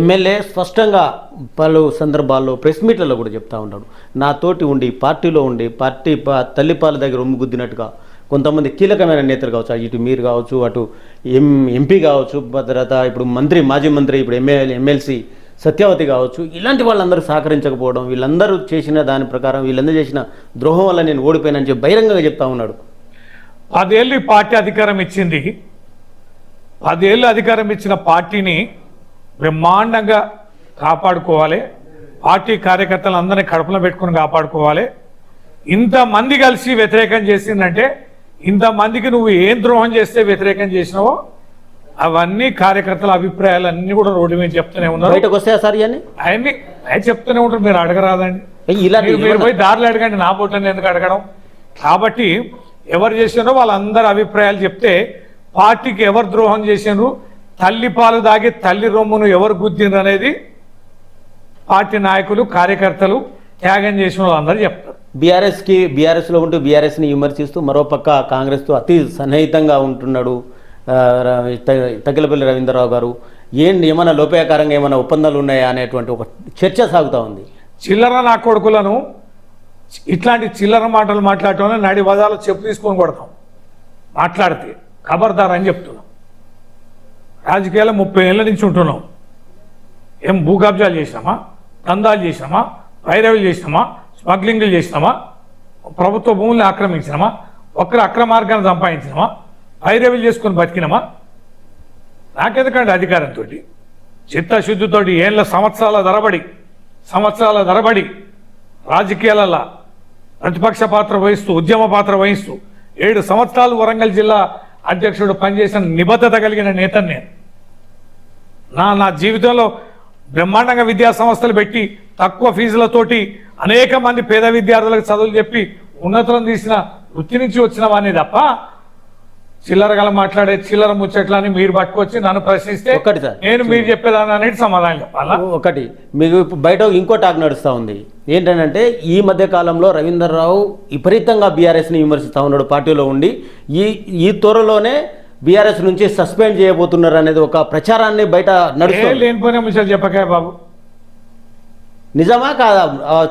MLA స్పష్టంగా పలు సందర్భాల్లో ప్రెస్ మీట్లలో కూడా చెప్తా ఉన్నాడు. నాతోటి ఉండి పార్టీలో ఉండి పార్టీ తల్లిపాల దగ్గర ఉమ్ము గుద్దినట్టుగా కొంతమంది కీలకమైన నేతలు కావచ్చు ఇటు మీరు కావచ్చు అటు ఎం ఎంపీ కావచ్చు తర్వాత ఇప్పుడు మంత్రి మాజీ మంత్రి ఇప్పుడు ఎమ్మెల్యే ఎమ్మెల్సీ సత్యవతి కావచ్చు ఇలాంటి వాళ్ళందరూ సహకరించకపోవడం వీళ్ళందరూ చేసిన దాని ప్రకారం వీళ్ళందరూ చేసిన ద్రోహం వల్ల నేను ఓడిపోయానని చెప్పి బహిరంగంగా చెప్తా ఉన్నాడు. పదేళ్ళు పార్టీ అధికారం ఇచ్చింది. పదేళ్ళు అధికారం ఇచ్చిన పార్టీని బ్రహ్మాండంగా కాపాడుకోవాలి. పార్టీ కార్యకర్తలు అందరినీ కడుపులో పెట్టుకుని కాపాడుకోవాలి. ఇంతమంది కలిసి వ్యతిరేకం చేసిందంటే ఇంతమందికి నువ్వు ఏం ద్రోహం చేస్తే వ్యతిరేకం చేసినావో అవన్నీ కార్యకర్తల అభిప్రాయాలు అన్నీ కూడా రోడ్డు మీద చెప్తూనే ఉన్నారు. బయటకు వస్తాయా సార్ ఇవన్నీ? అవన్నీ ఆయన చెప్తూనే ఉంటారు. మీరు అడగరాదండి. ఇలాంటి మీరు- పోయి దారిలో అడగండి. నా బొట్టని ఎందుకు అడగడం? కాబట్టి ఎవరు చేసినారో వాళ్ళందరి అభిప్రాయాలు చెప్తే పార్టీకి ఎవరు ద్రోహం చేసినారు? తల్లి పాలు దాగి తల్లి రొమ్మును ఎవరు గుద్దిండ్రు అనేది పార్టీ నాయకులు కార్యకర్తలు త్యాగం చేసిన వాళ్ళందరూ చెప్తారు. బీఆర్ఎస్కి బీఆర్ఎస్లో ఉంటూ బీఆర్ఎస్ని విమర్శిస్తూ మరోపక్క కాంగ్రెస్తో అతి సన్నిహితంగా ఉంటున్నాడు తగిలపల్లి రవీంద్రరావు గారు. ఏంటి ఏమైనా లోపాయకారంగా ఏమైనా ఒప్పందాలు ఉన్నాయా అనేటువంటి ఒక చర్చ సాగుతూ ఉంది. చిల్లర నా కొడుకులను ఇట్లాంటి చిల్లర మాటలు మాట్లాడటం నడి వదాలు చెప్పు తీసుకొని కొడతాం. మాట్లాడితే ఖబర్దార్ అని చెప్తున్నాం. రాజకీయాల్లో ముప్పై ఏళ్ళ నుంచి ఉంటున్నాం. ఏం భూ కబ్జాలు చేసినామా? దందాలు చేసినామా? వైరవులు చేసినామా? స్మగ్లింగ్లు చేసినామా? ప్రభుత్వ భూముల్ని ఆక్రమించినామా? ఒక్కరు అక్రమార్గాన్ని సంపాదించినామా? వైరవులు చేసుకొని బతికినామా? నాకెందుకండి అధికారంతో చిత్తశుద్ధితోటి ఏళ్ళ సంవత్సరాల ధరబడి సంవత్సరాల ధరబడి రాజకీయాలలో ప్రతిపక్ష పాత్ర వహిస్తూ ఉద్యమ పాత్ర వహిస్తూ ఏడు సంవత్సరాలు వరంగల్ జిల్లా అధ్యక్షుడు పనిచేసిన నిబద్ధత కలిగిన నేతను నేను. నా నా జీవితంలో బ్రహ్మాండంగా విద్యా సంస్థలు పెట్టి తక్కువ ఫీజులతోటి అనేక మంది పేద విద్యార్థులకు చదువులు చెప్పి ఉన్నతం తీసిన వృత్తి నుంచి వచ్చిన వాడిని తప్ప చిల్లరగల మాట్లాడే చిల్లర ముచ్చట్లని మీరు పట్టుకొచ్చి నన్ను ప్రశ్నిస్తే ఒక్కటి సార్. నేను మీరు చెప్పేదాన్ని అనేది సమాధానం చెప్పాలా? ఒకటి. మీకు ఇప్పుడు బయట ఇంకో టాక్ నడుస్తూ ఉంది. ఏంటంటే ఈ మధ్య కాలంలో రవీంద్రరావు విపరీతంగా బీఆర్ఎస్ని విమర్శిస్తూ ఉన్నాడు పార్టీలో ఉండి. ఈ ఈ త్వరలోనే బీఆర్ఎస్ నుంచి సస్పెండ్ చేయబోతున్నారు అనేది ఒక ప్రచారాన్ని బయట నడుస్తుంది. చెప్పకాయ బాబు. నిజమా కాదా?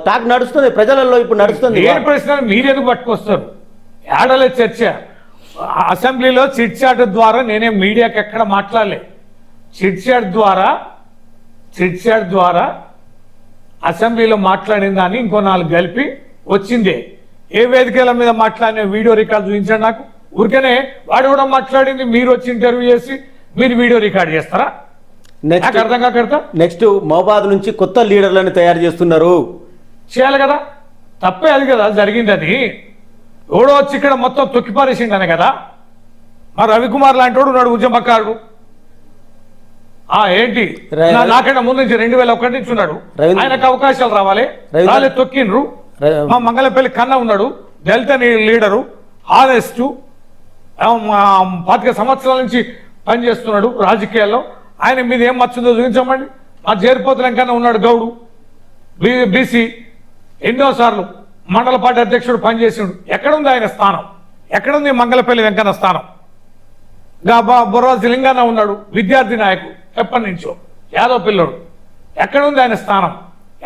టాక్ నడుస్తుంది ప్రజలలో ఇప్పుడు నడుస్తుంది. ఏ ప్రశ్న మీరెందుకు పట్టుకొస్తారు? ఏడలే చర్చ. అసెంబ్లీలో చిట్ చాట్ ద్వారా నేనే మీడియాకి ఎక్కడ మాట్లాడలే. చిట్ చాట్ ద్వారా చిట్ చాట్ ద్వారా అసెంబ్లీలో మాట్లాడిన దాన్ని ఇంకో నాలుగు కలిపి వచ్చిందే. ఏ వేదికల మీద మాట్లాడిన వీడియో రికార్డు చూపించండి నాకు? ఊరికనే వాడు కూడా మాట్లాడింది మీరు వచ్చి ఇంటర్వ్యూ చేసి మీరు వీడియో రికార్డ్ చేస్తారా? నెక్స్ట్ నాకు అర్థం కాకడతా నెక్స్ట్ మహబాద్ నుంచి కొత్త లీడర్లను తయారు చేస్తున్నారు. చేయాలి కదా? తప్పే అది కదా జరిగింది అది. ఎవడో వచ్చి ఇక్కడ మొత్తం తొక్కిపారేసిండనే కదా? మా రవికుమార్ లాంటి వాడు ఉన్నాడు ఉద్యమకారుడు ఆ ఏంటి? నాకన్నా ముందు నుంచి రెండు వేల ఒకటి నుంచి ఉన్నాడు. ఆయనకు అవకాశాలు రావాలి. రాలే తొక్కిండ్రు. మా మంగళపల్లి కన్న ఉన్నాడు. దళిత లీడరు. ఆనెస్ట్ పాతిక సంవత్సరాల నుంచి పనిచేస్తున్నాడు రాజకీయాల్లో. ఆయన మీద ఏం మచ్చుందో చూపించమండి. మా జేరిపోతుల కన్నా ఉన్నాడు గౌడు. బీ- బీసీ ఎన్నోసార్లు మండల పార్టీ అధ్యక్షుడు పనిచేసిండు. ఎక్కడుంది ఆయన స్థానం? ఎక్కడుంది మంగళపల్లి వెంకన్న స్థానం? గా బా- బొర్రాజు లింగాన ఉన్నాడు విద్యార్థి నాయకుడు ఎప్పటి నుంచో. యాదవ్ పిల్లడు. ఎక్కడుంది ఆయన స్థానం?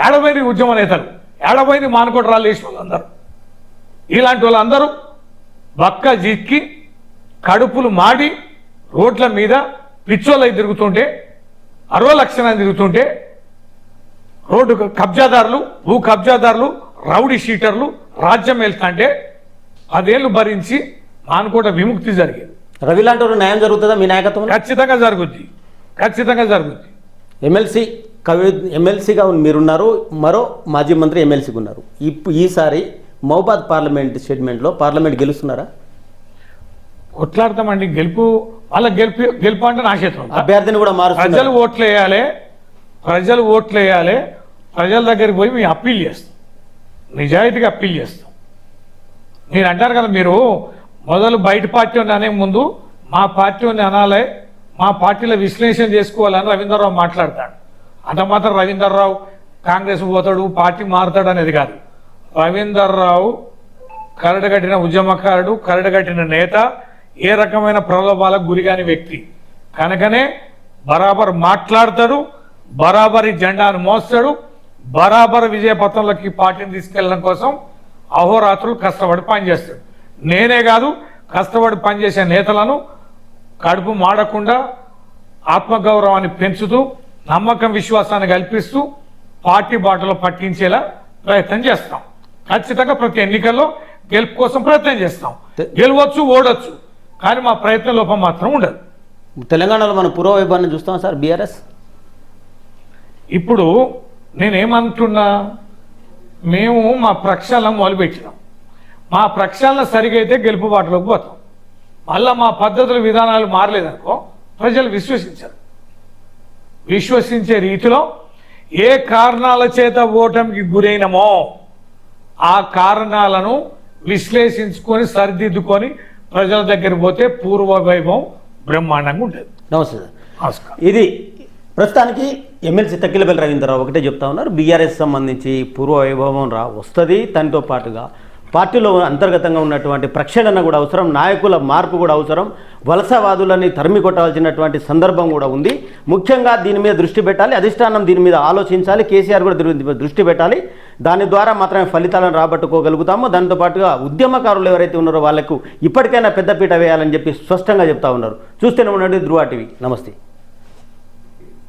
ఏడబోయింది ఉద్యమ నేతలు. ఏడబోయింది మానుకోట రాళ్ళు వేసిన వాళ్ళందరూ ఇలాంటి వాళ్ళందరూ బక్క జిక్కి కడుపులు మాడి రోడ్ల మీద పిచ్చోళ్ళై తిరుగుతుంటే అరవై లక్షణ తిరుగుతుంటే రోడ్డు కబ్జాదారులు భూ కబ్జాదారులు రౌడీ షీటర్లు రాజ్యం వెళ్తాంటే పదేళ్ళు భరించి మానుకోట విముక్తి జరిగింది. రవి లాంటి వారు న్యాయం జరుగుతుందా మీ నాయకత్వంలో? ఖచ్చితంగా జరుగుద్ది. ఖచ్చితంగా జరుగుద్ది. ఎమ్మెల్సీ కవి ఎమ్మెల్సీగా మీరున్నారు. మరో మాజీ మంత్రి ఎమ్మెల్సీగా ఉన్నారు. ఇప్పుడు ఈసారి మహబాద్ పార్లమెంట్ స్టేట్మెంట్లో పార్లమెంట్ గెలుస్తున్నారా? కొట్లాడతామండి. గెలుపు వాళ్ళ గెలుపు గెలుపు అంటే నా చేతిలో? అభ్యర్థిని కూడా ప్రజలు మారుస్తున్నారు ఓట్లు వేయాలి ప్రజలు ఓట్లు వేయాలి ప్రజల దగ్గరికి పోయి మేము అప్పీల్ చేస్తాం. నిజాయితీగా అప్పీల్ చేస్తాం. మీరు అంటారు కదా మీరు మొదలు బయట పార్టీ అని అనే ముందు మా పార్టీ అని అనాలే మా పార్టీలో విశ్లేషణ చేసుకోవాలని రవీంద్రరావు మాట్లాడతాడు. అంత మాత్రం రవీంద్రరావు కాంగ్రెస్ పోతాడు పార్టీ మారుతాడు అనేది కాదు. రవీందర్రావు కరడుగట్టిన ఉద్యమకారుడు కరడుగట్టిన నేత ఏ రకమైన ప్రలోభాలకు గురిగాని వ్యక్తి. కనుకనే బరాబర్ మాట్లాడతాడు బరాబరి జెండాను మోస్తాడు బరాబర్ విజయపథంలోకి పార్టీని తీసుకెళ్ళడం కోసం అహోరాత్రులు కష్టపడి పనిచేస్తాడు నేనే కాదు కష్టపడి పనిచేసే నేతలను కడుపు మాడకుండా ఆత్మగౌరవాన్ని పెంచుతూ నమ్మకం విశ్వాసాన్ని కల్పిస్తూ పార్టీ బాటలో పట్టించేలా ప్రయత్నం చేస్తాం. ఖచ్చితంగా ప్రతి ఎన్నికల్లో గెలుపు కోసం ప్రయత్నం చేస్తాం. గెలవచ్చు ఓడొచ్చు. కానీ మా ప్రయత్న లోపం మాత్రం ఉండదు. తెలంగాణలో మన పూర్వ వైభవాన్ని చూస్తాం సార్ బీఆర్ఎస్? ఇప్పుడు నేనేమంటున్నా మేము మా ప్రక్షాళన మొదలుపెట్టినాం. మా ప్రక్షాళన సరిగైతే గెలుపు బాటలోకి పోతాం. మళ్ళా మా పద్ధతుల విధానాలు మారలేదనుకో ప్రజలు విశ్వసించరు. విశ్వసించే రీతిలో ఏ కారణాల చేత ఓటమికి గురైనమో ఆ కారణాలను విశ్లేషించుకొని సరిదిద్దుకొని ప్రజల దగ్గర పోతే పూర్వ వైభవం బ్రహ్మాండంగా ఉంటుంది నమస్తే సార్. నమస్కారం. ఇది ప్రస్తుతానికి ఎమ్మెల్సీ తక్కిలపల్లి రవీంద్రరావు ఒకటే చెప్తా ఉన్నారు. బీఆర్ఎస్ సంబంధించి పూర్వ వైభవం రా వస్తుంది. దానితో పాటుగా పార్టీలో అంతర్గతంగా ఉన్నటువంటి ప్రక్షాళన కూడా అవసరం నాయకుల మార్పు కూడా అవసరం వలసవాదులని తరిమి కొట్టాల్సినటువంటి సందర్భం కూడా ఉంది. ముఖ్యంగా దీని మీద దృష్టి పెట్టాలి అధిష్టానం దీని మీద ఆలోచించాలి కేసీఆర్ కూడా దృష్టి పెట్టాలి. దాని ద్వారా మాత్రమే ఫలితాలను రాబట్టుకోగలుగుతాము. దాంతోపాటుగా ఉద్యమకారులు ఎవరైతే ఉన్నారో వాళ్ళకు ఇప్పటికైనా పెద్దపీట వేయాలని చెప్పి స్పష్టంగా చెప్తా ఉన్నారు. చూస్తేనే ఉండండి ధృవ టీవీ. నమస్తే.